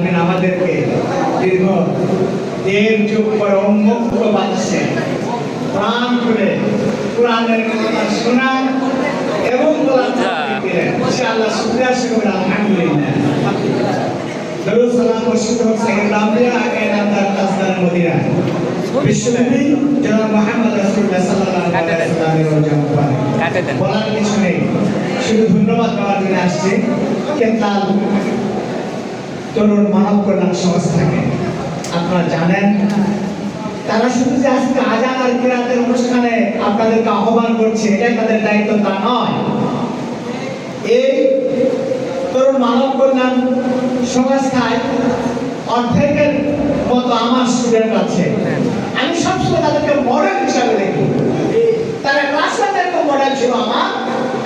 আলমিন আমাদেরকে দীর্ঘ দেড় যুগ পর উন্মুক্ত প্রাণ কোরআনের কথা এবং কোরআন ইনশাআল্লাহ শুকরিয়া শুকর আলহামদুলিল্লাহ। দরুদ সালাম ও শুকর সাইয়েদ আম্বিয়া আগে নামদার তাসদার মদিনা। বিশ্বনবী জনাব মুহাম্মদ রাসূলুল্লাহ সাল্লাল্লাহু আলাইহি ওয়াসাল্লামের রোজা মুবারক। বলার কিছু নেই। শুধু ধন্যবাদ দেওয়ার জন্য আসছি। কেতাল তরুণ মানব কল্যাণ সংস্থাকে। আপনারা জানেন, তারা শুধু যে আজকে আজান আর কিরাতের অনুষ্ঠানে আপনাদেরকে আহ্বান করছে, এটাই তাদের দায়িত্ব, তা নয়। এই তরুণ মানব কল্যাণ সংস্থায় অর্ধেকের মতো আমার স্টুডেন্ট আছে। আমি সবসময় তাদেরকে মডেল হিসাবে দেখি। তারা ক্লাসমেটের মডেল ছিল আমার।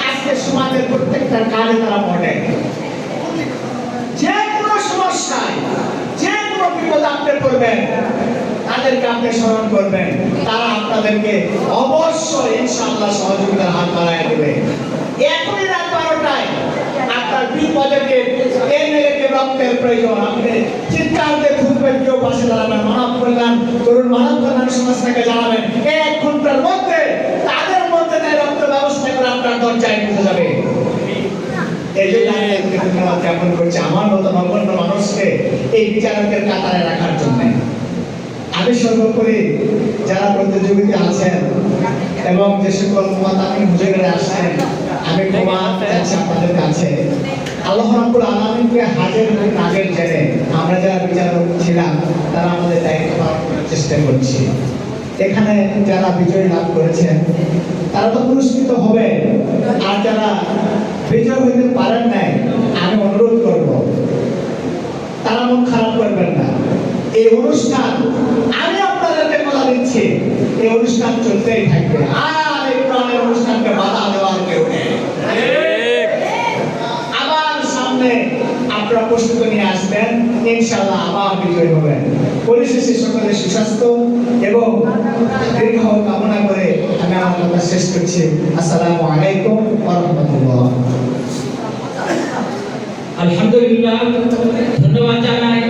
আজকে সমাজের প্রত্যেকটা কাজে তারা মডেল যে কোনো সমস্যায় যে কোনো বিপদ আপনি করবেন, তাদেরকে আপনি স্মরণ করবেন। তারা আপনাদেরকে অবশ্যই ইনশাআল্লাহ সহযোগিতার হাত বাড়ায় দেবে। এখনই রাত বারোটায় আপনার এই মেয়েকে রক্তের প্রয়োজন, আপনি চিৎকার দিয়ে খুঁজবেন কেউ পাশে দাঁড়াবেন মানব কল্যাণ, তরুণ মানব কল্যাণ সংস্থাকে জানাবেন। এক ঘণ্টার মধ্যে, তাদের মধ্যে তাই রক্ত ব্যবস্থা করে আপনার দরজায় পৌঁছে যাবে। এই জন্য আমি ধন্যবাদ জ্ঞাপন করছি। আমার মতো নগণ্য মানুষকে এই বিচারকের কাতারে রাখার জন্য। আমি সর্বোপরি যারা প্রতিযোগিতা আছেন এবং যে সকল মহাতামি হুজুরেরা আসছেন আমি ক্ষমা চাচ্ছি আপনাদের কাছে। আল্লাহ রাব্বুল আলামিনকে হাজির নাগের জেনে আমরা যারা বিচারক ছিলাম, তারা আমাদের দায়িত্ব পালন করার চেষ্টা করছি। এখানে যারা বিজয় লাভ করেছেন, তারা তো পুরস্কৃত হবে। আর যারা বিজয় হইতে পারেন নাই আমি অনুরোধ করব তারা মন খারাপ করবেন না এই অনুষ্ঠান আমি আপনাদেরকে কথা দিচ্ছি এই অনুষ্ঠান চলতেই থাকবে। আর এই প্রাণের অনুষ্ঠানকে বাধা দেওয়ার কেউ নেই। আবার সামনে আপনারা প্রস্তুতি নিয়ে আসবেন ইনশাআল্লাহ আবার বিজয় হবেন। পরিশেষে সকলের সুস্বাস্থ্য এবং দীর্ঘ কামনা করে আমি আমার কথা শেষ করছি। আসসালামু আলাইকুম ওয়া আলহামদুলিল্লাহ ধন্যবাদ জানাই।